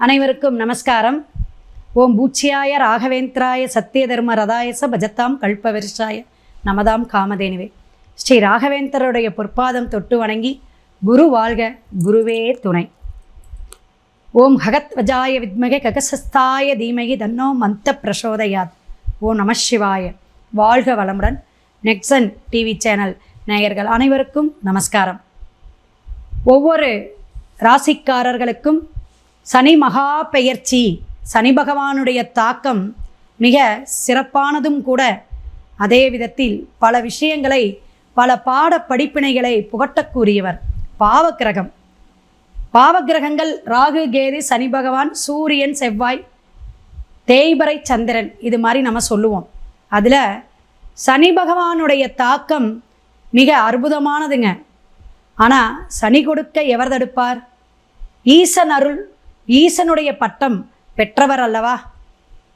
அனைவருக்கும் நமஸ்காரம். ஓம் பூச்சியாய ராகவேந்திராய சத்திய தர்ம ரதாயச பஜத்தாம் கல்பவரிஷாய நமதாம் காமதேனுவே. ஸ்ரீ ராகவேந்தருடைய பொற்பாதம் தொட்டு வணங்கி குரு வாழ்க குருவே துணை. ஓம் ஹகத்வஜாய வித்மகே ககசஸ்தாய தீமகி தன்னோ மந்த பிரசோதயாத். ஓம் நம சிவாய. வாழ்க வளமுடன். நெக்ஸன் டிவி சேனல் நேயர்கள் அனைவருக்கும் நமஸ்காரம். ஒவ்வொரு ராசிக்காரர்களுக்கும் சனி மகா பெயர்ச்சி. சனி பகவானுடைய தாக்கம் மிக சிறப்பானதும் கூட. அதே விதத்தில் பல விஷயங்களை பல பாட படிப்பினைகளை புகட்டக்கூடியவர் பாவக்கிரகம். பாவக்கிரகங்கள் ராகு கேது சனி பகவான் சூரியன் செவ்வாய் தேய்பறை சந்திரன் இது மாதிரி நம்ம சொல்லுவோம். அதில் சனி பகவானுடைய தாக்கம் மிக அற்புதமானதுங்க. ஆனால் சனி கொடுக்க எவர் தடுப்பார்? ஈசன் அருள் ஈசனுடைய பட்டம் பெற்றவர் அல்லவா?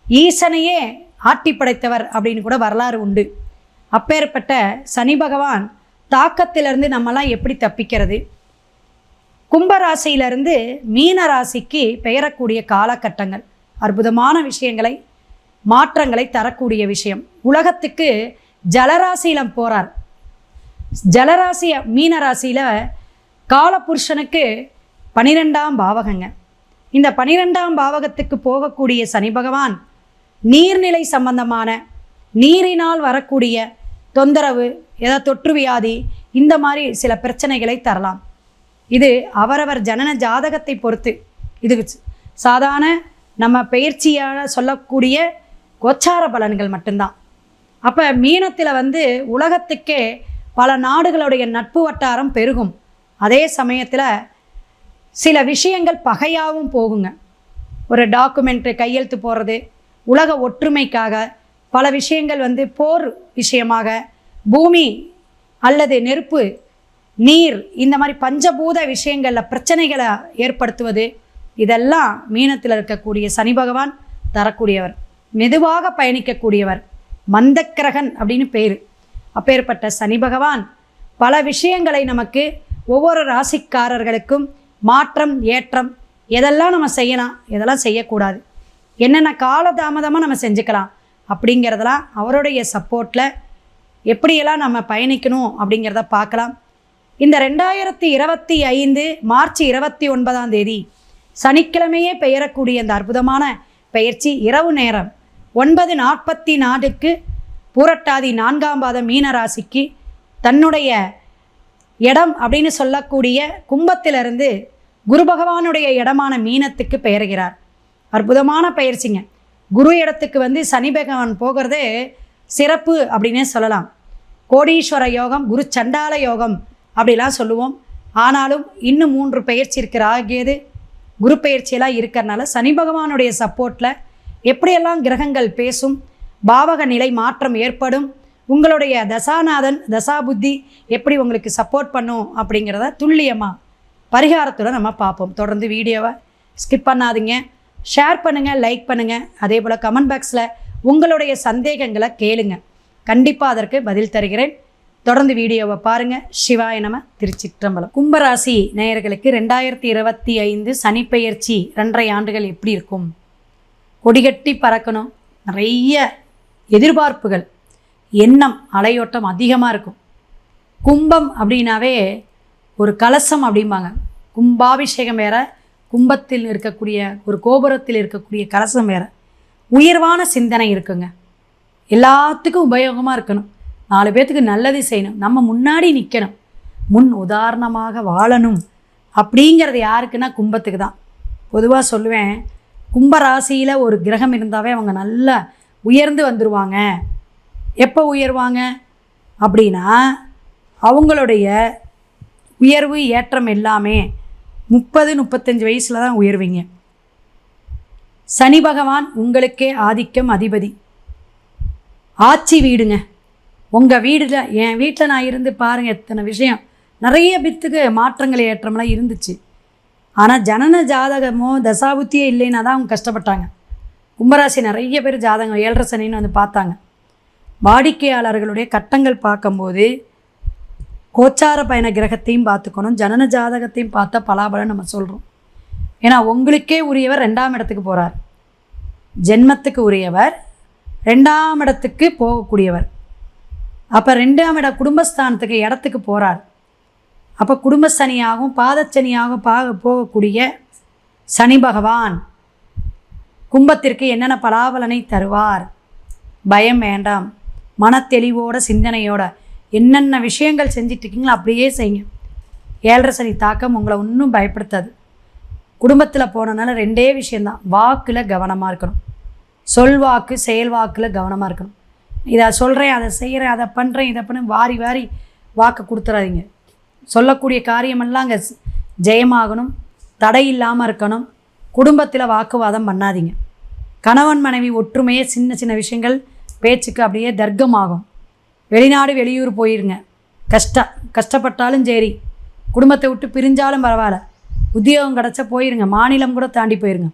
ஈசனையே ஆட்டி படைத்தவர் அப்படின்னு கூட வரலாறு உண்டு. அப்பேற்பட்ட சனி பகவான் தாக்கத்திலிருந்து நம்மலாம் எப்படி தப்பிக்கிறது? கும்பராசியிலிருந்து மீன ராசிக்கு பெயரக்கூடிய காலகட்டங்கள் அற்புதமான விஷயங்களை மாற்றங்களை தரக்கூடிய விஷயம். உலகத்துக்கு ஜலராசியிலம் போகிறார் ஜலராசி மீன ராசியில் காலபுருஷனுக்கு பனிரெண்டாம் பாவகங்க. இந்த பனிரெண்டாம் பாவகத்துக்கு போகக்கூடிய சனி பகவான் நீர்நிலை சம்பந்தமான நீரினால் வரக்கூடிய தொந்தரவு ஏதாவது தொற்று வியாதி இந்த மாதிரி சில பிரச்சனைகளை தரலாம். இது அவரவர் ஜனன ஜாதகத்தை பொறுத்து. இது சாதாரண நம்ம பயிற்சியாக சொல்லக்கூடிய கோச்சார பலன்கள் மட்டும்தான். அப்போ மீனத்தில் வந்து உலகத்துக்கே பல நாடுகளுடைய நட்பு வட்டாரம் பெருகும். அதே சமயத்தில் சில விஷயங்கள் பகையாகவும் போகுங்க. ஒரு டாக்குமெண்ட்டு கையெழுத்து போடுறது உலக ஒற்றுமைக்காக பல விஷயங்கள் வந்து போர் விஷயமாக பூமி அல்லது நெருப்பு நீர் இந்த மாதிரி பஞ்சபூத விஷயங்களில் பிரச்சனைகளை ஏற்படுத்துவது இதெல்லாம் மீனத்தில் இருக்கக்கூடிய சனி பகவான் தரக்கூடியவர். மெதுவாக பயணிக்கக்கூடியவர். மந்தக்கிரகன் அப்படின்னு பேர். அப்பேற்பட்ட சனி பகவான் பல விஷயங்களை நமக்கு ஒவ்வொரு ராசிக்காரர்களுக்கும் மாற்றம் ஏற்றம் எதெல்லாம் நம்ம செய்யலாம் எதெல்லாம் செய்யக்கூடாது என்னென்ன காலதாமதமாக நம்ம செஞ்சுக்கலாம் அப்படிங்கிறதெல்லாம் அவருடைய சப்போர்ட்டில் எப்படியெல்லாம் நம்ம பயணிக்கணும் அப்படிங்கிறத பார்க்கலாம். இந்த ரெண்டாயிரத்தி இருபத்தி ஐந்து மார்ச் இருபத்தி ஒன்பதாம் தேதி சனிக்கிழமையே பெயரக்கூடிய இந்த அற்புதமான பயிற்சி இரவு நேரம் ஒன்பது நாற்பத்தி நாலுக்கு பூரட்டாதி நான்காம் பாதம் மீனராசிக்கு தன்னுடைய இடம் அப்படின்னு சொல்லக்கூடிய கும்பத்திலிருந்து குரு பகவானுடைய இடமான மீனத்துக்கு பெயர்கிறார். அற்புதமான பயிற்சிங்க குரு இடத்துக்கு வந்து சனி பகவான் போகிறதே சிறப்பு அப்படின்னே சொல்லலாம். கோடீஸ்வர யோகம் குரு சண்டால யோகம் அப்படிலாம் சொல்லுவோம். ஆனாலும் இன்னும் மூன்று பயிற்சி இருக்கிற ஆகியது குரு பயிற்சியெல்லாம் இருக்கிறனால சனி பகவானுடைய சப்போர்ட்டில் எப்படியெல்லாம் கிரகங்கள் பேசும் பாவக நிலை மாற்றம் ஏற்படும் உங்களுடைய தசாநாதன் தசா புத்தி எப்படி உங்களுக்கு சப்போர்ட் பண்ணும் அப்படிங்கிறத துல்லியமாக பரிகாரத்துடன் நம்ம பார்ப்போம். தொடர்ந்து வீடியோவை ஸ்கிப் பண்ணாதீங்க. ஷேர் பண்ணுங்கள் லைக் பண்ணுங்கள் அதே போல் கமெண்ட் பாக்ஸில் உங்களுடைய சந்தேகங்களை கேளுங்க. கண்டிப்பாக அதற்கு பதில் தருகிறேன். தொடர்ந்து வீடியோவை பாருங்கள் சிவாய நம திருச்சிற்றம்பலம். கும்பராசி நேயர்களுக்கு ரெண்டாயிரத்தி இருபத்தி ஐந்து சனிப்பெயர்ச்சி ரெண்டரை ஆண்டுகள் எப்படி இருக்கும்? கொடிகட்டி பறக்கணும். நிறைய எதிர்பார்ப்புகள். எண்ணம் அலையோட்டம் அதிகமாக இருக்கும். கும்பம் அப்படின்னாவே ஒரு கலசம் அப்படிம்பாங்க. கும்பாபிஷேகம் வேற கும்பத்தில் இருக்கக்கூடிய ஒரு கோபுரத்தில் இருக்கக்கூடிய கலசம் வேற. உயர்வான சிந்தனை இருக்குங்க. எல்லாத்துக்கும் உபயோகமாக இருக்கணும். நாலு பேர்த்துக்கு நல்லது செய்யணும். நம்ம முன்னாடி நிற்கணும் முன் உதாரணமாக வாழணும். அப்படிங்கிறது யாருக்குன்னா கும்பத்துக்கு தான். பொதுவாக சொல்லுவேன் கும்பராசியில் ஒரு கிரகம் இருந்தாவே அவங்க நல்லா உயர்ந்து வந்துடுவாங்க எப்போ உயர்வாங்க? அப்படின்னா அவங்களுடைய உயர்வு ஏற்றம் எல்லாமே முப்பது முப்பத்தஞ்சு வயசில் தான் உயர்வீங்க. சனி பகவான் உங்களுக்கே ஆதிக்கம் அதிபதி. ஆட்சி வீடுங்க. உங்கள் வீடில் என் வீட்டில் நான் இருந்து பாருங்கள் எத்தனை விஷயம். நிறைய பித்துக்கு மாற்றங்கள் ஏற்றமெல்லாம் இருந்துச்சு. ஆனால் ஜனன ஜாதகமோ தசாபுத்தியே இல்லைன்னா தான் அவங்க கஷ்டப்பட்டாங்க. கும்பராசி நிறைய பேர் ஜாதகம் ஏழரை சனின்னு வந்து பார்த்தாங்க. வாடிக்கையாளர்களுடைய கட்டங்கள் பார்க்கும்போது கோச்சார பயண கிரகத்தையும் பார்த்துக்கணும். ஜனன ஜாதகத்தையும் பார்த்தா பலாபலம் நம்ம சொல்கிறோம் ஏன்னா உங்களுக்கே உரியவர் ரெண்டாம் இடத்துக்கு போகிறார் ஜென்மத்துக்கு உரியவர் ரெண்டாம் இடத்துக்கு போகக்கூடியவர். அப்போ ரெண்டாம் இட குடும்பஸ்தானத்துக்கு இடத்துக்கு போகிறார் அப்போ குடும்ப சனியாகவும் பாதச்சனியாகவும் பாக போகக்கூடிய சனி பகவான் கும்பத்திற்கு என்னென்ன பலாபலனை தருவார்? பயம் வேண்டாம். மனத்தெளிவோட சிந்தனையோட. என்னென்ன விஷயங்கள் செஞ்சிட்டு இருக்கீங்களோ அப்படியே செய்யுங்க. ஏழரை சனி தாக்கம் உங்களை ஒன்றும் பயப்படுத்தாது. குடும்பத்தில் போனனால ரெண்டே விஷயந்தான் வாக்கில் கவனமாக இருக்கணும். சொல் வாக்கு செயல் வாக்கில் கவனமாக இருக்கணும். இதை சொல்கிறேன் அதை செய்கிறேன் அதை பண்ணுறேன் இதை பண்ண வாரி வாரி வாக்கு கொடுத்துறாதீங்க. சொல்லக்கூடிய காரியமெல்லாம் அங்கே ஜெயமாகணும். தடை இல்லாமல் இருக்கணும். குடும்பத்தில் வாக்குவாதம் பண்ணாதீங்க. கணவன் மனைவி ஒற்றுமையே சின்ன சின்ன விஷயங்கள் பேச்சுக்கு அப்படியே தர்க்கமாகும். வெளிநாடு வெளியூர் போயிருங்க. கஷ்டம் கஷ்டப்பட்டாலும் சரி. குடும்பத்தை விட்டு பிரிஞ்சாலும் பரவாயில்ல. உத்தியோகம் கிடச்சா போயிருங்க. மாநிலம் கூட தாண்டி போயிருங்க.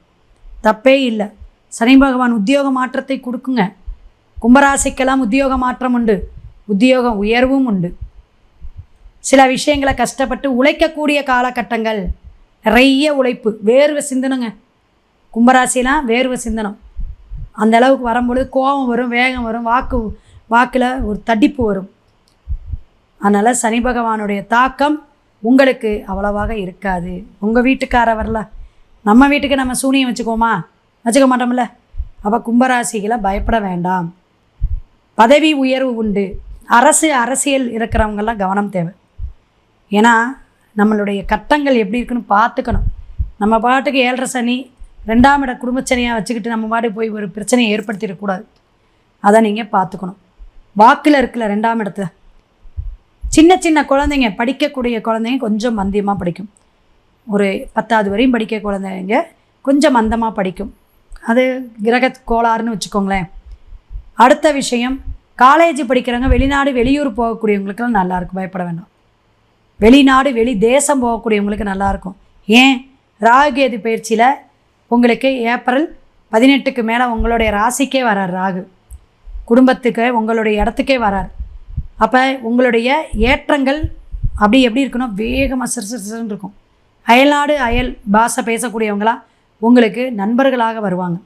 தப்பே இல்லை. சனி பகவான் உத்தியோக மாற்றத்தை கொடுக்குங்க. கும்பராசிக்கெல்லாம் உத்தியோக மாற்றம் உண்டு. உத்தியோகம் உயர்வும் உண்டு. சில விஷயங்களை கஷ்டப்பட்டு உழைக்கக்கூடிய காலகட்டங்கள். நிறைய உழைப்பு. வேர்வை சிந்தனுங்க. கும்பராசிலாம் வேர்வை சிந்தனம். அந்த அளவுக்கு வரும்பொழுது கோபம் வரும் வேகம் வரும் வாக்கு வாக்கில் ஒரு தடிப்பு வரும். அதனால் சனி பகவானுடைய தாக்கம் உங்களுக்கு அவ்வளவாக இருக்காது. உங்கள் வீட்டுக்கார வரல நம்ம வீட்டுக்கு நம்ம சூனியம் வச்சுக்கோமா வச்சுக்க மாட்டோம்ல? அப்போ கும்பராசிகளை பயப்பட வேண்டாம். பதவி உயர்வு உண்டு. அரசு அரசியல் இருக்கிறவங்கெல்லாம் கவனம் தேவை. ஏன்னா நம்மளுடைய கட்டங்கள் எப்படி இருக்குன்னு பார்த்துக்கணும். நம்ம பாட்டுக்கு ஏழரை சனி ரெண்டாம் இட குடும்பச்சனியாக வச்சுக்கிட்டு நம்ம பாட்டுக்கு போய் ஒரு பிரச்சனையை ஏற்படுத்திடக்கூடாது. அதை நீங்கள் பார்த்துக்கணும். வாக்கில் இருக்குல்ல ரெண்டாம் இடத்துல. சின்ன சின்ன குழந்தைங்க படிக்கக்கூடிய குழந்தைங்க கொஞ்சம் மந்தியமாக படிக்கும். ஒரு பத்தாவது வரையும் படிக்க குழந்தைங்க கொஞ்சம் மந்தமாக படிக்கும். அது கிரக கோளாறுன்னு வச்சுக்கோங்களேன். அடுத்த விஷயம் காலேஜ் படிக்கிறவங்க வெளிநாடு வெளியூர் போகக்கூடியவங்களுக்குலாம் நல்லாயிருக்கும் பயப்பட வேண்டாம். வெளிநாடு வெளி தேசம் போகக்கூடியவங்களுக்கு நல்லாயிருக்கும் ஏன்? ராகுகேது பயிற்சியில் உங்களுக்கு ஏப்ரல் பதினெட்டுக்கு மேலே உங்களுடைய ராசிக்கே வரார் ராகு. குடும்பத்துக்கு உங்களுடைய இடத்துக்கே வரார். அப்போ உங்களுடைய ஏற்றங்கள் அப்படி எப்படி இருக்கணும் வேகமாக சிறு சிறுன்னு இருக்கும். அயல்நாடு அயல் பாஷை பேசக்கூடியவங்களாம் உங்களுக்கு நண்பர்களாக வருவாங்க.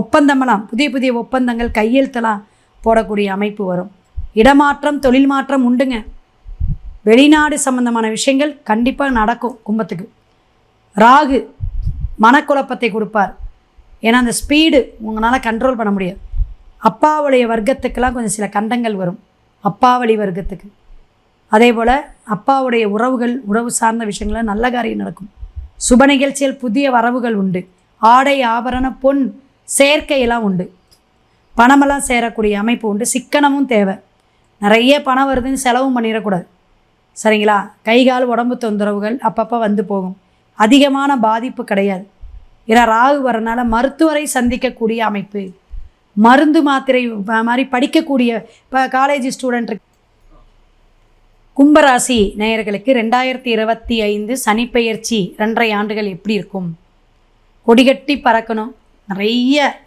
ஒப்பந்தமெல்லாம் புதிய புதிய ஒப்பந்தங்கள் கையெழுத்தெல்லாம் போடக்கூடிய அமைப்பு வரும். இடமாற்றம் தொழில் மாற்றம் உண்டுங்க. வெளிநாடு சம்பந்தமான விஷயங்கள் கண்டிப்பாக நடக்கும் கும்பத்துக்கு. ராகு மனக்குழப்பத்தை கொடுப்பார். ஏன்னா அந்த ஸ்பீடு உங்களால் கண்ட்ரோல் பண்ண முடியாது. அப்பாவுடைய வர்க்கத்துக்கெல்லாம் கொஞ்சம் சில கண்டங்கள் வரும். அப்பாவளி வர்க்கத்துக்கு. அதே போல் அப்பாவுடைய உறவுகள் உறவு சார்ந்த விஷயங்களில் நல்ல காரியம் நடக்கும். சுப நிகழ்ச்சியில் புதிய வரவுகள் உண்டு. ஆடை ஆபரண பொன் சேர்க்கையெல்லாம் உண்டு. பணமெல்லாம் சேரக்கூடிய அமைப்பு உண்டு. சிக்கனமும் தேவை. நிறைய பணம் வருதுன்னு செலவும் பண்ணிடக்கூடாது. சரிங்களா? கை கால் உடம்பு தொந்தரவுகள் அப்பப்போ வந்து போகும். அதிகமான பாதிப்பு கிடையாது. ஏன்னா ராகு வரனால மருத்துவரை சந்திக்கக்கூடிய அமைப்பு. மருந்து மாத்திரை மாதிரி படிக்கக்கூடிய இப்போ காலேஜ் ஸ்டூடெண்ட் கும்பராசி நேயர்களுக்கு ரெண்டாயிரத்தி இருபத்தி ஐந்து சனிப்பெயர்ச்சி ரெண்டரை ஆண்டுகள் எப்படி இருக்கும்? கொடிகட்டி பறக்கணும். நிறைய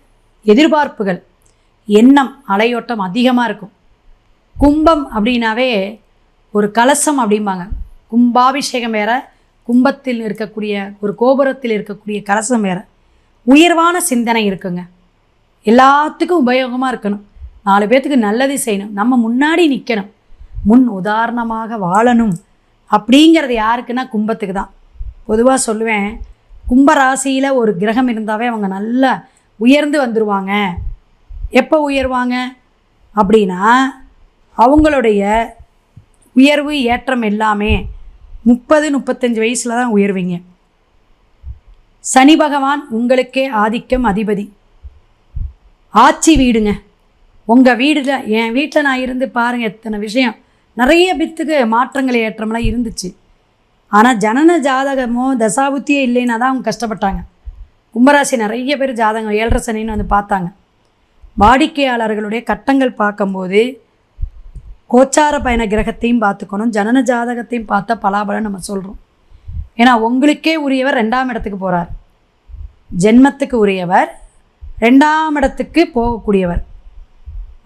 எதிர்பார்ப்புகள். எண்ணம் அலையோட்டம் அதிகமாக இருக்கும். கும்பம் அப்படின்னாவே ஒரு கலசம் அப்படிம்பாங்க. கும்பாபிஷேகம் வேற கும்பத்தில் இருக்கக்கூடிய ஒரு கோபுரத்தில் இருக்கக்கூடிய கலசம் வேற. உயர்வான சிந்தனை இருக்குங்க. எல்லாத்துக்கும் உபயோகமாக இருக்கணும். நாலு பேர்த்துக்கு நல்லது செய்யணும். நம்ம முன்னாடி நிற்கணும் முன் உதாரணமாக வாழணும் அப்படிங்கிறது யாருக்குன்னா கும்பத்துக்கு தான். பொதுவாக சொல்லுவேன் கும்ப ராசியில் ஒரு கிரகம் இருந்தாவே அவங்க நல்லா உயர்ந்து வந்துடுவாங்க எப்போ உயர்வாங்க? அப்படின்னா அவங்களுடைய உயர்வு ஏற்றம் எல்லாமே முப்பது முப்பத்தஞ்சு வயசில் தான் உயர்வீங்க. சனி பகவான் உங்களுக்கே ஆதிக்கம் அதிபதி. ஆட்சி வீடுங்க. உங்கள் வீடில் என் வீட்டில் நான் இருந்து பாருங்கள் எத்தனை விஷயம். நிறைய பித்துக்கு மாற்றங்கள் ஏற்றமெல்லாம் இருந்துச்சு. ஆனால் ஜனன ஜாதகமோ தசாபுத்தியே இல்லைன்னா தான் அவங்க கஷ்டப்பட்டாங்க. கும்பராசி நிறைய பேர் ஜாதகம் ஏழரை சனின்னு வந்து பார்த்தாங்க. வாடிக்கையாளர்களுடைய கட்டங்கள் பார்க்கும்போது கோச்சார பயண கிரகத்தையும் பார்த்துக்கணும். ஜனன ஜாதகத்தையும் பார்த்தா பலாபலம் நம்ம சொல்கிறோம் ஏன்னா உங்களுக்கே உரியவர் ரெண்டாம் இடத்துக்கு போகிறார் ஜென்மத்துக்கு உரியவர் ரெண்டாம் இடத்துக்கு போகக்கூடியவர்.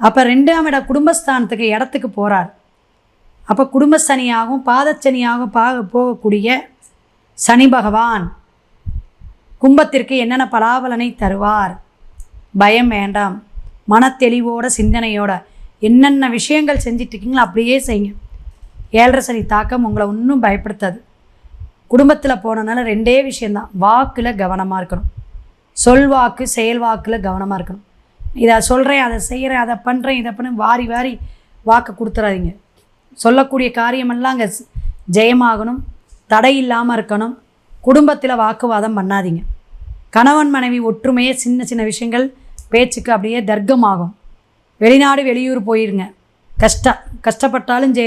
அப்போ ரெண்டாம் இட குடும்பஸ்தானத்துக்கு இடத்துக்கு போகிறார் அப்போ குடும்ப சனியாகவும் பாதச்சனியாகவும் பா போகக்கூடிய சனி பகவான் கும்பத்திற்கு என்னென்ன பலாபலனை தருவார்? பயம் வேண்டாம். மனத்தெளிவோட சிந்தனையோட என்னென்ன விஷயங்கள் செஞ்சிட்டு இருக்கீங்களோ அப்படியே செய்யுங்க. ஏழரை சனி தாக்கம் உங்களை ஒன்றும் பயப்படுத்தாது. குடும்பத்தில் போனனால ரெண்டே விஷயந்தான் வாக்கில் கவனமாக இருக்கணும். சொல் வாக்கு கவனமாக இருக்கணும். இதை சொல்கிறேன் அதை செய்கிறேன் அதை பண்ணுறேன் இதை பண்ண வாரி வாரி வாக்கு கொடுத்துறாதீங்க. சொல்லக்கூடிய காரியமெல்லாம் அங்கே ஜெயமாகணும் தடை இல்லாமல் இருக்கணும் குடும்பத்தில் வாக்குவாதம் பண்ணாதீங்க. கணவன் மனைவி ஒற்றுமையே சின்ன சின்ன விஷயங்கள் பேச்சுக்கு அப்படியே தர்க்கமாகும். வெளிநாடு வெளியூர் போயிருங்க. கஷ்ட கஷ்டப்பட்டாலும் ஜெய